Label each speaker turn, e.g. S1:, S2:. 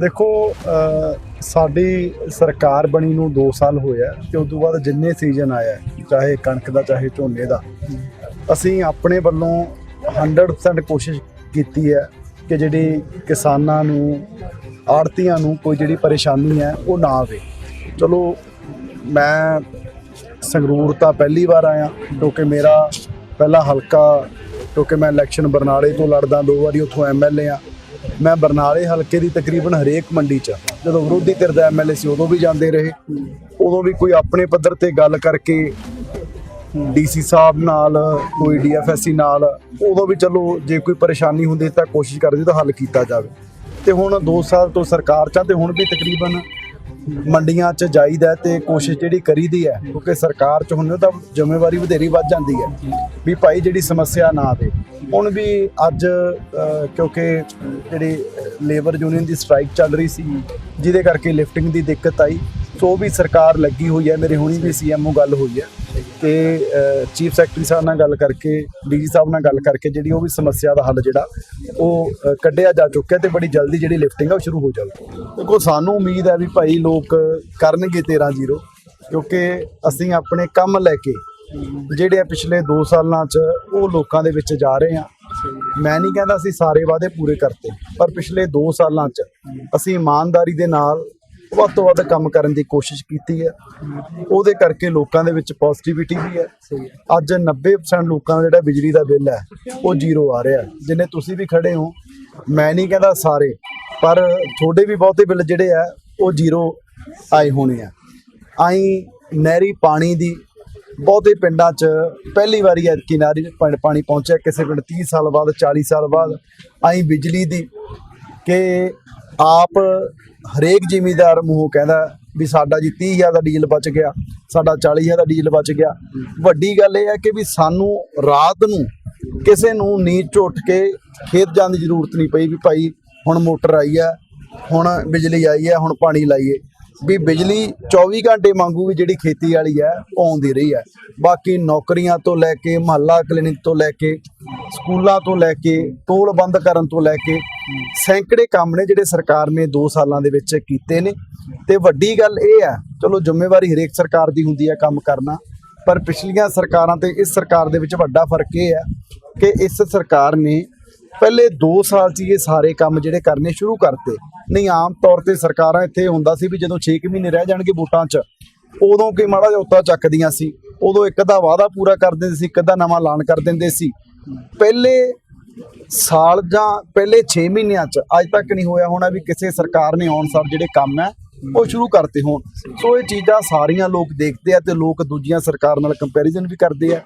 S1: ਦੇਖੋ ਸਾਡੀ ਸਰਕਾਰ ਬਣੀ ਨੂੰ 2 ਸਾਲ ਹੋਇਆ ਆ ਤੇ ਉਸ ਤੋਂ ਬਾਅਦ ਜਿੰਨੇ ਸੀਜ਼ਨ ਆਇਆ ਚਾਹੇ ਕਣਕ ਦਾ, ਚਾਹੇ ਝੋਨੇ ਦਾ, ਅਸੀਂ ਆਪਣੇ ਵੱਲੋਂ 100% ਕੋਸ਼ਿਸ਼ ਕੀਤੀ ਹੈ ਕਿ ਜਿਹੜੀ ਕਿਸਾਨਾਂ ਨੂੰ ਆੜਤੀਆਂ ਨੂੰ ਕੋਈ ਜਿਹੜੀ ਪਰੇਸ਼ਾਨੀ ਹੈ, ਉਹ ਨਾ ਆਵੇ। ਚਲੋ, ਮੈਂ ਸੰਗਰੂਰ ਤਾਂ ਪਹਿਲੀ ਵਾਰ ਆਇਆ, ਕਿਉਂਕਿ ਮੇਰਾ ਪਹਿਲਾ ਹਲਕਾ, ਕਿਉਂਕਿ ਮੈਂ ਇਲੈਕਸ਼ਨ ਬਰਨਾਲੇ ਤੋਂ ਲੜਦਾ, ਦੋ ਵਾਰੀ ਉੱਥੋਂ ਐਮਐਲਏ ਆ ਮੈਂ ਬਰਨਾਲੇ ਹਲਕੇ ਦੀ ਤਕਰੀਬਨ ਹਰੇਕ ਮੰਡੀ 'ਚ ਜਦੋਂ ਵਿਰੋਧੀ ਧਿਰ ਦਾ ਐਮਐਲਏ ਸੀ ਉਦੋਂ ਵੀ ਜਾਂਦੇ ਰਹੇ। ਉਦੋਂ ਵੀ ਕੋਈ ਆਪਣੇ ਪੱਧਰ ਤੇ ਗੱਲ ਕਰਕੇ ਡੀਸੀ ਸਾਹਿਬ ਨਾਲ, ਕੋਈ ਡੀਐਫਐਸਸੀ ਨਾਲ, ਉਦੋਂ ਵੀ ਚਲੋ ਜੇ ਕੋਈ ਪਰੇਸ਼ਾਨੀ ਹੁੰਦੀ ਤਾਂ ਕੋਸ਼ਿਸ਼ ਕਰਦੇ ਤਾਂ ਹੱਲ ਕੀਤਾ ਜਾਵੇ। ਤੇ ਹੁਣ 2 ਸਾਲ ਤੋਂ ਸਰਕਾਰ ਚ ਆ ਤੇ ਹੁਣ ਵੀ ਤਕਰੀਬਨ ਮੰਡੀਆਂ 'ਚ ਜਾਈਦਾ ਤੇ ਕੋਸ਼ਿਸ਼ ਜਿਹੜੀ ਕਰੀਦੀ ਹੈ, ਕਿਉਂਕਿ ਸਰਕਾਰ 'ਚ ਹੁਣ ਤਾਂ ਜ਼ਿੰਮੇਵਾਰੀ ਵਧੇਰੀ ਵੱਧ ਜਾਂਦੀ ਹੈ। ਵੀ ਭਾਈ ਜਿਹੜੀ ਸਮੱਸਿਆ ਨਾ ਆਵੇ। ਹੁਣ ਵੀ ਅੱਜ ਕਿਉਂਕਿ ਜਿਹੜੀ ਲੇਬਰ ਯੂਨੀਅਨ ਦੀ ਸਟ੍ਰਾਈਕ ਚੱਲ ਰਹੀ ਸੀ, ਜਿਹਦੇ ਕਰਕੇ ਲਿਫਟਿੰਗ ਦੀ ਦਿੱਕਤ ਆਈ। ਸੋ ਵੀ ਸਰਕਾਰ ਲੱਗੀ ਹੋਈ ਹੈ, ਮੇਰੇ ਹੁਣੀ ਵੀ ਸੀਐਮਓ ਗੱਲ ਹੋਈ ਹੈ ਤੇ ਚੀਫ ਸੈਕਟਰੀ ਸਾਹਿਬ ਨਾਲ ਗੱਲ ਕਰਕੇ, ਡੀਜੀ ਸਾਹਿਬ ਨਾਲ ਗੱਲ ਕਰਕੇ ਜਿਹੜੀ ਉਹ ਵੀ ਸਮੱਸਿਆ ਦਾ ਹੱਲ ਜਿਹੜਾ, ਉਹ ਕੱਢਿਆ ਜਾ ਚੁੱਕਿਆ ਤੇ ਬੜੀ ਜਲਦੀ ਜਿਹੜੀ ਲਿਫਟਿੰਗ ਆ ਉਹ ਸ਼ੁਰੂ ਹੋ ਜਾਊਗੀ। ਦੇਖੋ, ਸਾਨੂੰ ਉਮੀਦ ਹੈ ਵੀ ਭਾਈ ਲੋਕ ਕਰਨਗੇ 13-0 ਕਿਉਂਕਿ ਅਸੀਂ ਆਪਣੇ ਕੰਮ ਲੈ ਕੇ ਜਿਹੜੇ ਆ ਪਿਛਲੇ 2 ਸਾਲਾਂ 'ਚ ਉਹ ਲੋਕਾਂ ਦੇ ਵਿੱਚ ਜਾ ਰਹੇ ਆ। ਮੈਂ ਨਹੀਂ ਕਹਿੰਦਾ ਅਸੀਂ ਸਾਰੇ ਵਾਅਦੇ ਪੂਰੇ ਕਰਤੇ, ਪਰ ਪਿਛਲੇ 2 ਸਾਲਾਂ 'ਚ ਅਸੀਂ ਇਮਾਨਦਾਰੀ ਦੇ ਨਾਲ ਵੱਧ ਤੋਂ ਵੱਧ ਕੰਮ ਕਰਨ ਦੀ ਕੋਸ਼ਿਸ਼ ਕੀਤੀ ਹੈ। ਉਹਦੇ ਕਰਕੇ ਲੋਕਾਂ ਦੇ ਵਿੱਚ ਪੋਜ਼ਿਟਿਵਿਟੀ ਵੀ ਹੈ। ਅੱਜ 90% ਲੋਕਾਂ ਦਾ ਜਿਹੜਾ ਬਿਜਲੀ ਦਾ ਬਿੱਲ ਹੈ, ਉਹ ਜ਼ੀਰੋ ਆ ਰਿਹਾ ਜਿੰਨੇ ਤੁਸੀਂ ਵੀ ਖੜੇ ਹੋ, ਮੈਂ ਨਹੀਂ ਕਹਿੰਦਾ ਸਾਰੇ, ਪਰ ਤੁਹਾਡੇ ਵੀ ਬਹੁਤੇ ਬਿੱਲ ਜਿਹੜੇ ਆ, ਉਹ ਜ਼ੀਰੋ ਆਏ ਹੋਣੇ ਆ। ਆਈ ਨਹਿਰੀ ਪਾਣੀ ਦੀ ਬਹੁਤੇ ਪਿੰਡਾਂ 'ਚ ਪਹਿਲੀ ਵਾਰੀ ਐਤਕੀ ਨਾਰੀ ਪਾਣੀ ਪਹੁੰਚਿਆ, ਕਿਸੇ ਪਿੰਡ 30 ਸਾਲ ਬਾਅਦ 40 ਸਾਲ ਬਾਅਦ, ਆਈ ਬਿਜਲੀ ਦੀ ਕਿ ਆਪ ਹਰੇਕ ਜ਼ਿਮੀਦਾਰ ਮੂੰਹੋਂ ਕਹਿੰਦਾ ਵੀ ਸਾਡਾ ਜੀ 30000 ਦਾ ਡੀਜ਼ਲ ਬਚ ਗਿਆ, ਸਾਡਾ 40000 ਦਾ ਡੀਜ਼ਲ ਬਚ ਗਿਆ। ਵੱਡੀ ਗੱਲ ਇਹ ਹੈ ਕਿ ਵੀ ਸਾਨੂੰ ਰਾਤ ਨੂੰ ਕਿਸੇ ਨੂੰ ਨੀਂਦ 'ਚ ਉੱਠ ਕੇ ਖੇਤ ਜਾਣ ਦੀ ਜ਼ਰੂਰਤ ਨਹੀਂ ਪਈ ਵੀ ਭਾਈ ਹੁਣ ਮੋਟਰ ਆਈ ਹੈ, ਹੁਣ ਬਿਜਲੀ ਆਈ ਹੈ, ਹੁਣ ਪਾਣੀ ਲਾਈਏ। ਵੀ ਬਿਜਲੀ 24 ਘੰਟੇ ਵਾਂਗੂ ਵੀ ਜਿਹੜੀ ਖੇਤੀ ਵਾਲੀ ਹੈ, ਉਹ ਆਉਂਦੀ ਰਹੀ ਹੈ। ਬਾਕੀ ਨੌਕਰੀਆਂ ਤੋਂ ਲੈ ਕੇ, ਮਹੱਲਾ ਕਲੀਨਿਕ ਤੋਂ ਲੈ ਕੇ, ਸਕੂਲਾਂ ਤੋਂ ਲੈ ਕੇ ਟੋਲ ਬੰਦ ਕਰਨ ਤੋਂ ਲੈ ਕੇ, ਸੈਂਕੜੇ ਕੰਮ ਨੇ ਜਿਹੜੇ ਸਰਕਾਰ ਨੇ 2 ਸਾਲਾਂ ਦੇ ਵਿੱਚ ਕੀਤੇ ਨੇ। ਤੇ ਵੱਡੀ ਗੱਲ ਇਹ ਹੈ, ਚਲੋ ਜ਼ਿੰਮੇਵਾਰੀ ਹਰੇਕ ਸਰਕਾਰ ਦੀ ਹੁੰਦੀ ਹੈ ਕੰਮ ਕਰਨਾ, ਪਰ ਪਿਛਲੀਆਂ ਸਰਕਾਰਾਂ ਤੇ ਇਸ ਸਰਕਾਰ ਦੇ ਵਿੱਚ ਵੱਡਾ ਫ਼ਰਕ ਇਹ ਹੈ ਕਿ ਇਸ ਸਰਕਾਰ ਨੇ ਪਹਿਲੇ 2 ਸਾਲ 'ਚ ਹੀ ਇਹ ਸਾਰੇ ਕੰਮ ਜਿਹੜੇ ਕਰਨੇ ਸ਼ੁਰੂ ਕਰਤੇ। ਨਹੀਂ, ਆਮ ਤੌਰ ਤੇ ਸਰਕਾਰਾਂ ਇੱਥੇ ਹੁੰਦਾ ਸੀ ਵੀ ਜਦੋਂ 6 ਮਹੀਨੇ ਰਹਿ ਜਾਣਗੇ ਵੋਟਾਂ 'ਚ, ਉਦੋਂ ਕਿ ਮਾੜਾ ਜਿਹਾ ਉੱਤਾ ਚੱਕਦੀਆਂ ਸੀ। ਉਦੋਂ ਇੱਕ ਦਾ ਵਾਅਦਾ ਪੂਰਾ ਕਰ ਦਿੰਦੇ ਸੀ, ਇੱਕ ਦਾ ਨਵਾਂ ਐਲਾਨ ਕਰ ਦਿੰਦੇ ਸੀ। ਪਹਿਲੇ ਸਾਲ ਜਾਂ ਪਹਿਲੇ 6 ਮਹੀਨਿਆਂ 'ਚ ਅੱਜ ਤੱਕ ਨਹੀਂ ਹੋਇਆ ਹੋਣਾ ਵੀ ਕਿਸੇ ਸਰਕਾਰ ਨੇ ਆਉਣ ਸਾਰ ਜਿਹੜੇ ਕੰਮ ਹੈ, ਉਹ ਸ਼ੁਰੂ ਕਰਤੇ ਹੋਣ। ਸੋ ਇਹ ਚੀਜ਼ਾਂ ਸਾਰੀਆਂ ਲੋਕ ਦੇਖਦੇ ਆ ਤੇ ਲੋਕ ਦੂਜੀਆਂ ਸਰਕਾਰ ਨਾਲ ਕੰਪੈਰੀਜ਼ਨ ਵੀ ਕਰਦੇ ਆ।